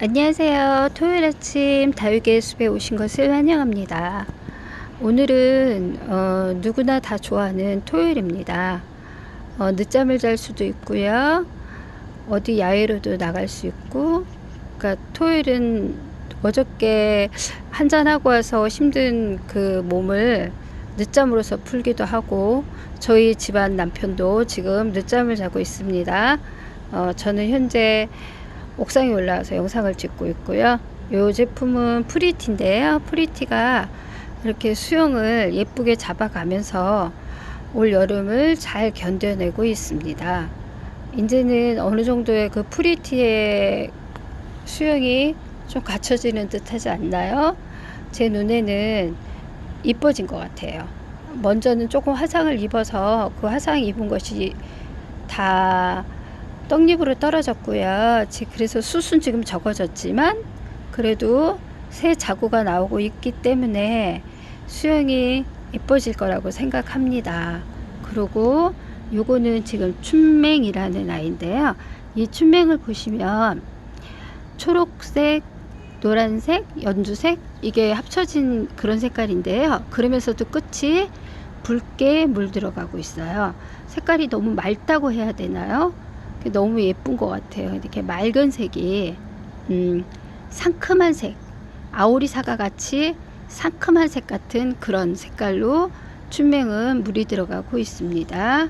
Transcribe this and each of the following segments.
안녕하세요. 토요일 아침 다육의 숲에 오신 것을 환영합니다. 오늘은 어, 누구나 다 좋아하는 토요일입니다. 어, 늦잠을 잘 수도 있고요. 어디 야외로도 나갈 수 있고. 그러니까 토요일은 어저께 한잔하고 와서 힘든 그 몸을 늦잠으로서 풀기도 하고 저희 집안 남편도 지금 늦잠을 자고 있습니다. 어, 저는 현재 옥상에 올라와서 영상을 찍고 있고요. 이 제품은 프리티인데요. 프리티가 이렇게 수영을 예쁘게 잡아가면서 올 여름을 잘 견뎌내고 있습니다. 이제는 어느 정도의 그 프리티의 수영이 좀 갖춰지는 듯 하지 않나요? 제 눈에는 이뻐진 것 같아요. 먼저는 조금 화상을 입어서 그 화상 입은 것이 다 떡잎으로 떨어졌고요. 그래서 숯은 지금 적어졌지만 그래도 새 자구가 나오고 있기 때문에 수영이 예뻐질 거라고 생각합니다. 그리고 요거는 지금 춘맹이라는 아이인데요. 이 춘맹을 보시면 초록색, 노란색, 연두색 이게 합쳐진 그런 색깔인데요. 그러면서도 끝이 붉게 물들어가고 있어요. 색깔이 너무 맑다고 해야 되나요? 너무 예쁜 것 같아요. 이렇게 맑은 색이 음, 상큼한 색, 아오리 사과 같이 상큼한 색 같은 그런 색깔로 춘맹은 물이 들어가고 있습니다.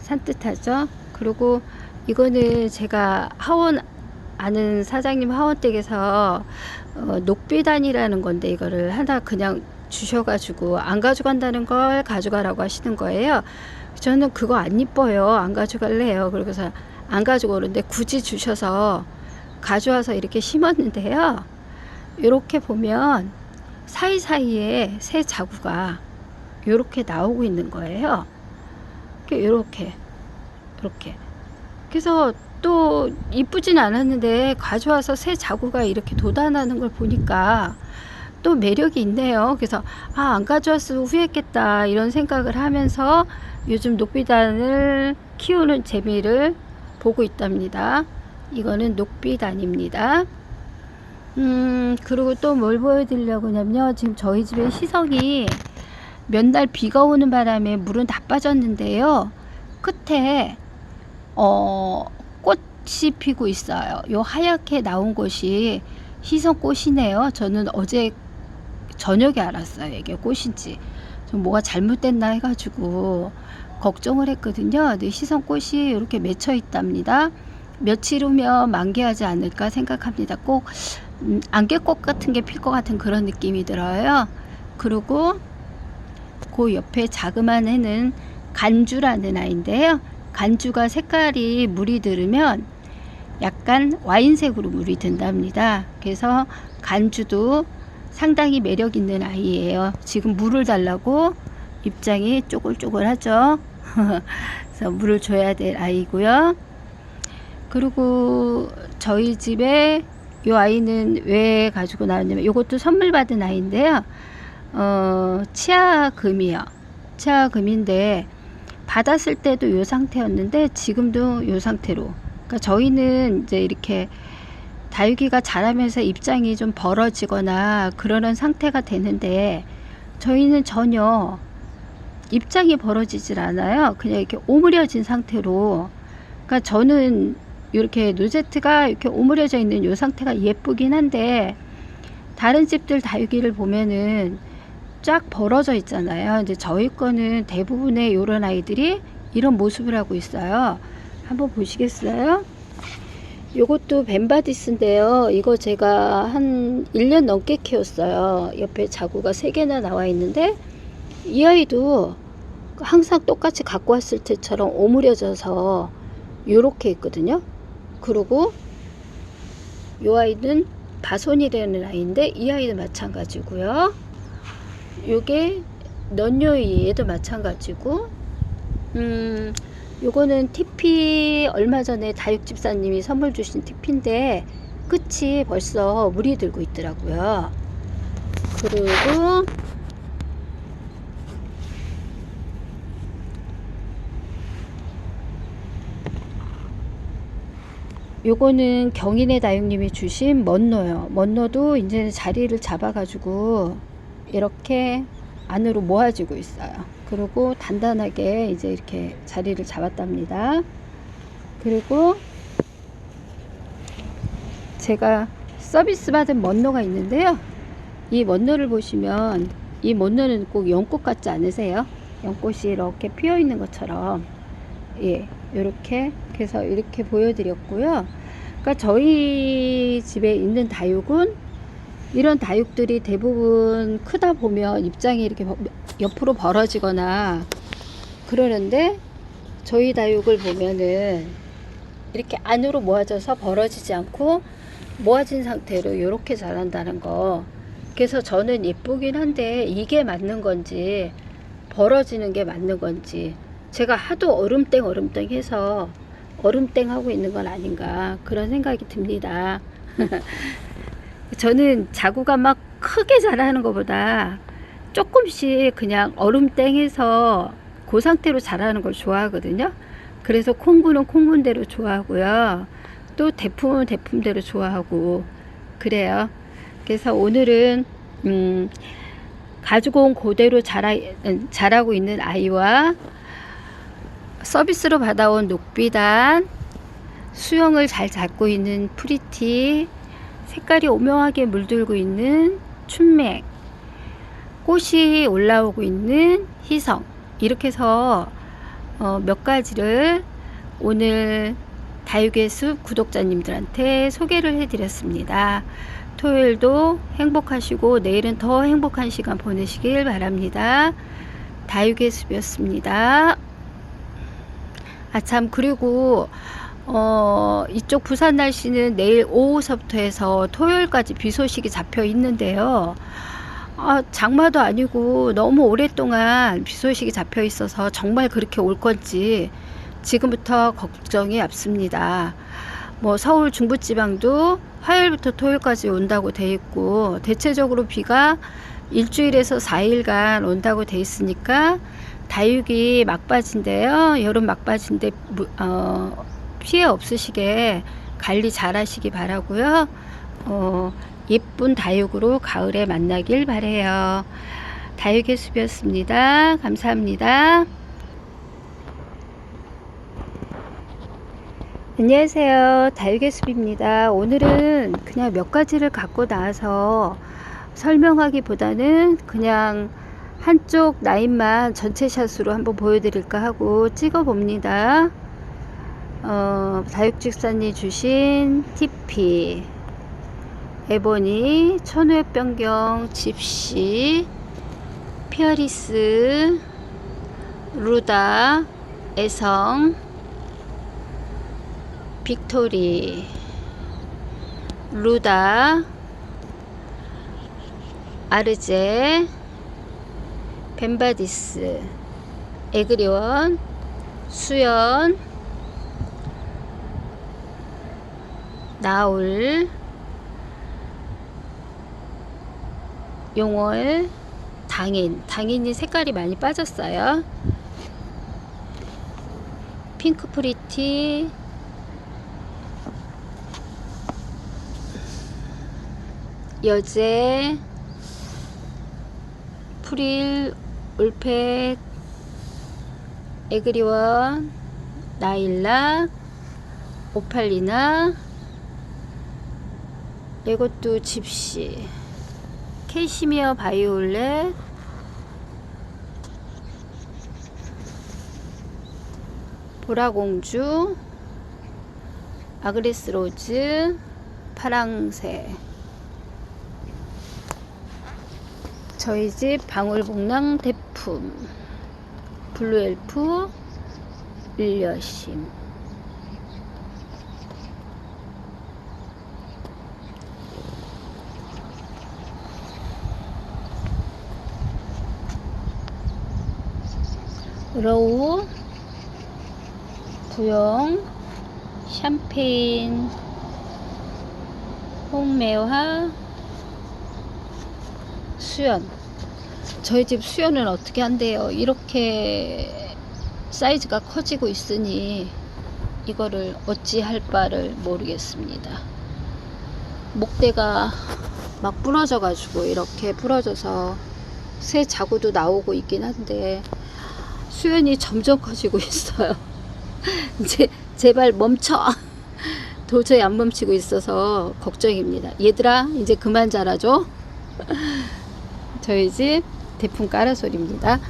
산뜻하죠? 그리고 이거는 제가 하원 아는 사장님 하원댁에서 어, 녹비단이라는 건데 이거를 하나 그냥 주셔가지고 안 가져간다는 걸 가져가라고 하시는 거예요. 저는 그거 안 이뻐요. 안 가져갈래요. 그러고서 안 가지고 오는데 굳이 주셔서 가져와서 이렇게 심었는데요. 이렇게 보면 사이사이에 새 자구가 이렇게 나오고 있는 거예요. 이렇게 이렇게 그래서 또 이쁘진 않았는데 가져와서 새 자구가 이렇게 돋아나는 걸 보니까 또 매력이 있네요. 그래서 아, 안 가져왔으면 후회했겠다 이런 생각을 하면서 요즘 녹비단을 키우는 재미를 보고 있답니다. 이거는 녹비단입니다. 음, 그리고 또 뭘 보여드리려고 하냐면요. 지금 저희 집에 시성이 몇 날 비가 오는 바람에 물은 다 빠졌는데요. 끝에, 어, 꽃이 피고 있어요. 요 하얗게 나온 곳이 희성 꽃이네요. 저는 어제 저녁에 알았어요. 이게 꽃인지. 좀 뭐가 잘못됐나 해가지고 걱정을 했거든요. 시선꽃이 이렇게 맺혀 있답니다. 며칠 후면 만개하지 않을까 생각합니다. 꼭 음, 안개꽃 같은 게 필 것 같은 그런 느낌이 들어요. 그리고 그 옆에 자그만 애는 간주라는 아이인데요. 간주가 색깔이 물이 들으면 약간 와인색으로 물이 든답니다. 그래서 간주도 상당히 매력 있는 아이예요. 지금 물을 달라고 입장이 쪼글쪼글하죠. 그래서 물을 줘야 될 아이고요. 그리고 저희 집에 이 아이는 왜 가지고 나왔냐면 이것도 선물 받은 아이인데요. 어, 치아금이요. 치아금인데 받았을 때도 이 상태였는데 지금도 이 상태로. 그러니까 저희는 이제 이렇게 다육이가 자라면서 입장이 좀 벌어지거나 그러는 상태가 되는데 저희는 전혀 입장이 벌어지질 않아요. 그냥 이렇게 오므려진 상태로. 그러니까 저는 이렇게 노제트가 이렇게 오므려져 있는 이 상태가 예쁘긴 한데 다른 집들 다육이를 보면은 쫙 벌어져 있잖아요. 이제 저희 거는 대부분의 이런 아이들이 이런 모습을 하고 있어요. 한번 보시겠어요? 요것도 벤바디스인데요. 이거 제가 한 1년 넘게 키웠어요. 옆에 자구가 3개나 나와 있는데 이 아이도 항상 똑같이 갖고 왔을 때처럼 오므려져서 요렇게 있거든요. 그리고 이 아이는 바손이라는 아이인데 이 아이도 마찬가지고요. 요게 넌요이 얘도 마찬가지고 음 요거는 TP 얼마 전에 다육집사님이 선물 주신 TP인데 끝이 벌써 물이 들고 있더라고요. 그리고 요거는 경인의 다육님이 주신 먼노요. 먼노도 이제 자리를 잡아가지고 이렇게 안으로 모아지고 있어요. 그리고 단단하게 이제 이렇게 자리를 잡았답니다. 그리고 제가 서비스 받은 먼노가 있는데요. 이 먼노를 보시면 이 먼노는 꼭 연꽃 같지 않으세요? 연꽃이 이렇게 피어 있는 것처럼 예, 이렇게 그래서 이렇게 보여드렸고요. 그러니까 저희 집에 있는 다육은 이런 다육들이 대부분 크다 보면 입장이 이렇게 버- 옆으로 벌어지거나 그러는데 저희 다육을 보면은 이렇게 안으로 모아져서 벌어지지 않고 모아진 상태로 이렇게 자란다는 거. 그래서 저는 예쁘긴 한데 이게 맞는 건지 벌어지는 게 맞는 건지 제가 하도 얼음땡 얼음땡 해서 얼음땡 하고 있는 건 아닌가 그런 생각이 듭니다. 저는 자구가 막 크게 자라는 것보다 조금씩 그냥 얼음땡 해서 그 상태로 자라는 걸 좋아하거든요. 그래서 콩분은 콩분대로 좋아하고요. 또 대품은 대품대로 좋아하고 그래요. 그래서 오늘은 음, 가지고 온 그대로 자라, 음, 자라고 있는 아이와 서비스로 받아온 녹비단 수영을 잘 잡고 있는 프리티 색깔이 오묘하게 물들고 있는 춘맥 꽃이 올라오고 있는 희성 이렇게 해서 어, 몇 가지를 오늘 다육의 숲 구독자님들한테 소개를 해드렸습니다. 토요일도 행복하시고 내일은 더 행복한 시간 보내시길 바랍니다. 다육의 숲이었습니다. 아 참 그리고 어 이쪽 부산 날씨는 내일 오후서부터 해서 토요일까지 비 소식이 잡혀 있는데요. 아, 장마도 아니고 너무 오랫동안 비 소식이 잡혀 있어서 정말 그렇게 올 건지 지금부터 걱정이 앞섭니다. 뭐 서울 중부지방도 화요일부터 토요일까지 온다고 돼 있고 대체적으로 비가 일주일에서 4일간 온다고 돼 있으니까 다육이 막바지인데요. 여름 막바지인데 무- 어, 피해 없으시게 관리 잘 하시기 바라고요. 어, 예쁜 다육으로 가을에 만나길 바래요. 다육의 숲이었습니다. 감사합니다. 안녕하세요. 다육의 숲입니다. 오늘은 그냥 몇 가지를 갖고 나와서 설명하기보다는 그냥 한쪽 라인만 전체 샷으로 한번 보여드릴까 하고 찍어 봅니다. 어, 다육직사님 주신 TP, 에보니, 천우의 변경, 집시, 피어리스, 루다, 애성, 빅토리, 루다, 아르제, 벤바디스, 에그리원, 수연, 나울, 용월, 당인. 당인이 색깔이 많이 빠졌어요. 핑크 프리티, 여제, 프릴, 울펫, 에그리원, 나일락, 오팔리나, 이것도 집시, 캐시미어 바이올렛, 보라공주, 아그레스 로즈, 파랑새. 저희 집 방울복랑 대품, 블루엘프, 일여심. 로우, 구용, 샴페인, 홍매화, 수연. 저희 집 수연은 어떻게 한대요? 이렇게 사이즈가 커지고 있으니 이거를 어찌 할 바를 모르겠습니다. 목대가 막 부러져 가지고 이렇게 부러져서 새 자구도 나오고 있긴 한데 수연이 점점 커지고 있어요. 이제 제발 멈춰. 도저히 안 멈추고 있어서 걱정입니다. 얘들아 이제 그만 자라줘. 저희 집 대풍 까라솔입니다.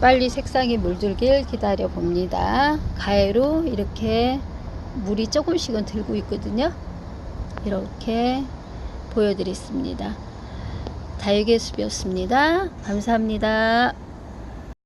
빨리 색상이 물들길 기다려 봅니다. 가해로 이렇게 물이 조금씩은 들고 있거든요. 이렇게 보여드렸습니다. 다육의 숲이었습니다. 감사합니다.